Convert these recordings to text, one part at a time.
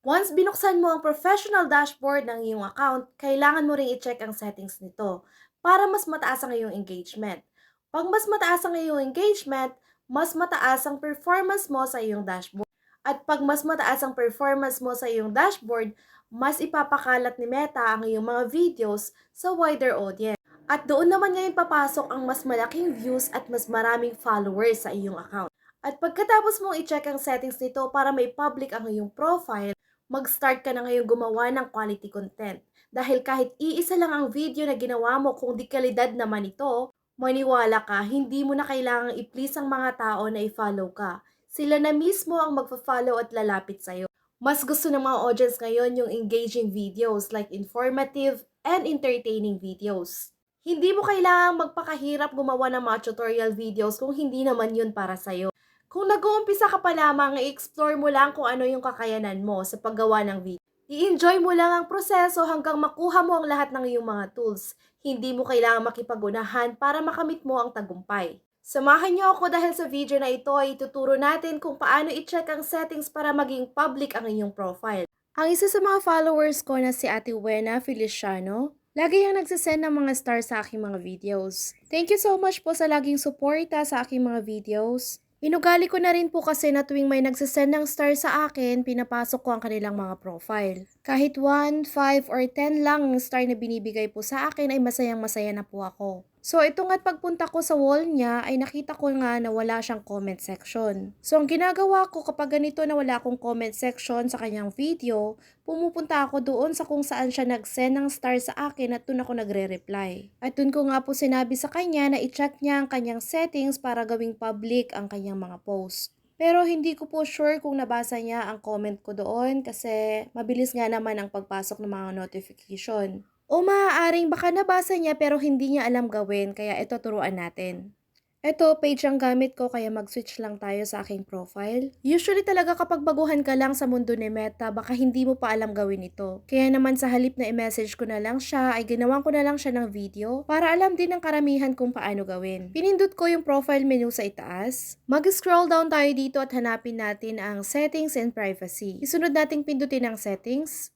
Once binuksan mo ang professional dashboard ng iyong account, kailangan mo ring i-check ang settings nito para mas mataas ang iyong engagement. Pag mas mataas ang iyong engagement, mas mataas ang performance mo sa iyong dashboard. At pag mas mataas ang performance mo sa iyong dashboard, mas ipapakalat ni Meta ang iyong mga videos sa wider audience. At doon naman ngayon papasok ang mas malaking views at mas maraming followers sa iyong account. At pagkatapos mong i-check ang settings nito para may public ang iyong profile, mag-start ka na ngayon gumawa ng quality content. Dahil kahit iisa lang ang video na ginawa mo kung di kalidad naman ito, maniwala ka, hindi mo na kailangang i-please ang mga tao na i-follow ka. Sila na mismo ang magfa-follow at lalapit sa'yo. Mas gusto ng mga audience ngayon yung engaging videos like informative and entertaining videos. Hindi mo kailangang magpakahirap gumawa ng mga tutorial videos kung hindi naman yun para sa'yo. Kung nag-uumpisa ka pa lamang, i-explore mo lang kung ano yung kakayanan mo sa paggawa ng video. I-enjoy mo lang ang proseso hanggang makuha mo ang lahat ng iyong mga tools. Hindi mo kailangang makipagunahan para makamit mo ang tagumpay. Samahan niyo ako dahil sa video na ito ay ituturo natin kung paano i-check ang settings para maging public ang inyong profile. Ang isa sa mga followers ko na si Ate Wena Feliciano, lagi yung nagsisend ng mga stars sa aking mga videos. Thank you so much po sa laging suporta sa aking mga videos. Inugali ko na rin po kasi na tuwing may nagsisend ng star sa akin, pinapasok ko ang kanilang mga profile. Kahit 1, 5, or 10 lang ang star na binibigay po sa akin ay masayang masaya na po ako. So ito nga't pagpunta ko sa wall niya ay nakita ko nga na wala siyang comment section. So ang ginagawa ko kapag ganito na wala akong comment section sa kanyang video, pumupunta ako doon sa kung saan siya nag-send ng star sa akin at doon ako nagre-reply. At doon ko nga po sinabi sa kanya na i-check niya ang kanyang settings para gawing public ang kanyang mga post. Pero hindi ko po sure kung nabasa niya ang comment ko doon kasi mabilis nga naman ang pagpasok ng mga notification. O maaaring baka nabasa niya pero hindi niya alam gawin kaya ito turuan natin. Ito, page ang gamit ko kaya mag-switch lang tayo sa aking profile. Usually talaga kapag baguhan ka lang sa mundo ni Meta, baka hindi mo pa alam gawin ito. Kaya naman sa halip na i-message ko na lang siya, ay ginawan ko na lang siya ng video para alam din ng karamihan kung paano gawin. Pinindot ko yung profile menu sa itaas. Mag-scroll down tayo dito at hanapin natin ang settings and privacy. Isunod nating pindutin ang settings.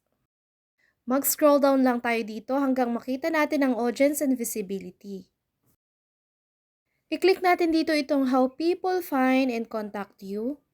Mag-scroll down lang tayo dito hanggang makita natin ang audience and visibility. I-click natin dito itong how people find and contact you.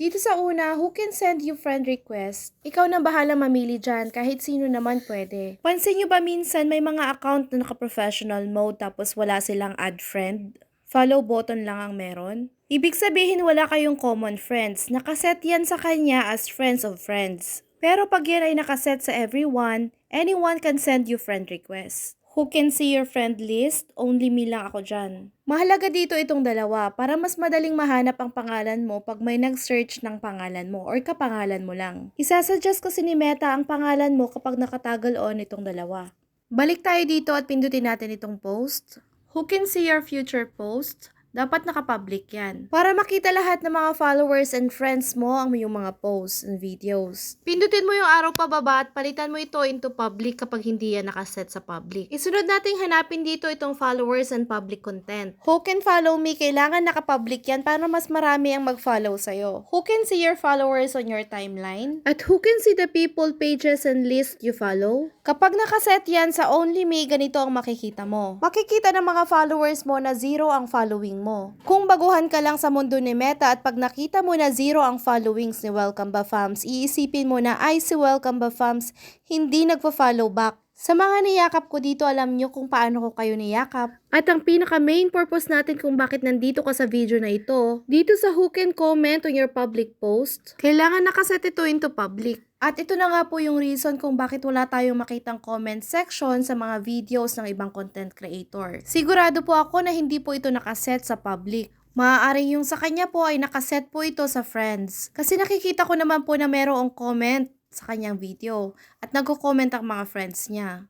Dito sa una, who can send you friend request? Ikaw na bahala mamili dyan, kahit sino naman pwede. Pansin nyo ba minsan may mga account na naka-professional mode tapos wala silang add friend? Follow button lang ang meron? Ibig sabihin wala kayong common friends. Nakaset yan sa kanya as friends of friends. Pero pag yan ay nakaset sa everyone, anyone can send you friend request. Who can see your friend list? Only me lang ako dyan. Mahalaga dito itong dalawa para mas madaling mahanap ang pangalan mo pag may nag-search ng pangalan mo or kapangalan mo lang. Isasuggest kasi ni Meta ang pangalan mo kapag nakatagal on itong dalawa. Balik tayo dito at pindutin natin itong post. Who can see your future post? Dapat nakapublic yan. Para makita lahat ng mga followers and friends mo ang iyong mga posts and videos. Pindutin mo yung arrow pababa at palitan mo ito into public kapag hindi yan nakaset sa public. Isunod nating hanapin dito itong followers and public content. Who can follow me? Kailangan nakapublic yan para mas marami ang mag-follow sa'yo. Who can see your followers on your timeline? At who can see the people, pages, and list you follow? Kapag nakaset yan sa only me, ganito ang makikita mo. Makikita ng mga followers mo na zero ang following mo. Kung baguhan ka lang sa mundo ni Meta at pag nakita mo na zero ang followings ni Welcome Ba Fams, iisipin mo na ay si Welcome Ba Fams hindi nagpa-follow back. Sa mga niyakap ko dito, alam nyo kung paano ko kayo niyakap. At ang pinaka main purpose natin kung bakit nandito ka sa video na ito, dito sa who can comment on your public post, kailangan nakaset ito into public. At ito na nga po yung reason kung bakit wala tayong makitang comment section sa mga videos ng ibang content creator. Sigurado po ako na hindi po ito nakaset sa public. Maaaring yung sa kanya po ay nakaset po ito sa friends. Kasi nakikita ko naman po na merong comment sa kanyang video at nagko-comment ang mga friends niya.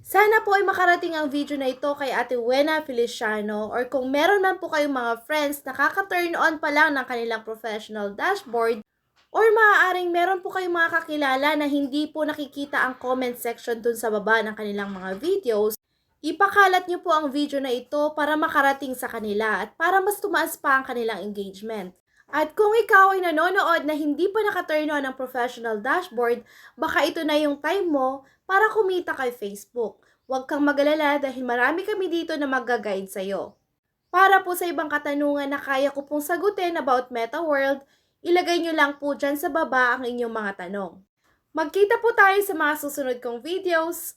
Sana po ay makarating ang video na ito kay Ate Wena Feliciano or kung meron man po kayong mga friends na kaka-turn on pa lang ng kanilang professional dashboard or maaaring meron po kayong mga kakilala na hindi po nakikita ang comment section dun sa baba ng kanilang mga videos, ipakalat nyo po ang video na ito para makarating sa kanila at para mas tumaas pa ang kanilang engagement. At kung ikaw ay nanonood na hindi pa naka-turn on ang professional dashboard, baka ito na yung time mo para kumita kay Facebook. Huwag kang magalala dahil marami kami dito na mag-guide sa'yo. Para po sa ibang katanungan na kaya ko pong sagutin about Meta World, ilagay nyo lang po dyan sa baba ang inyong mga tanong. Magkita po tayo sa mga susunod kong videos.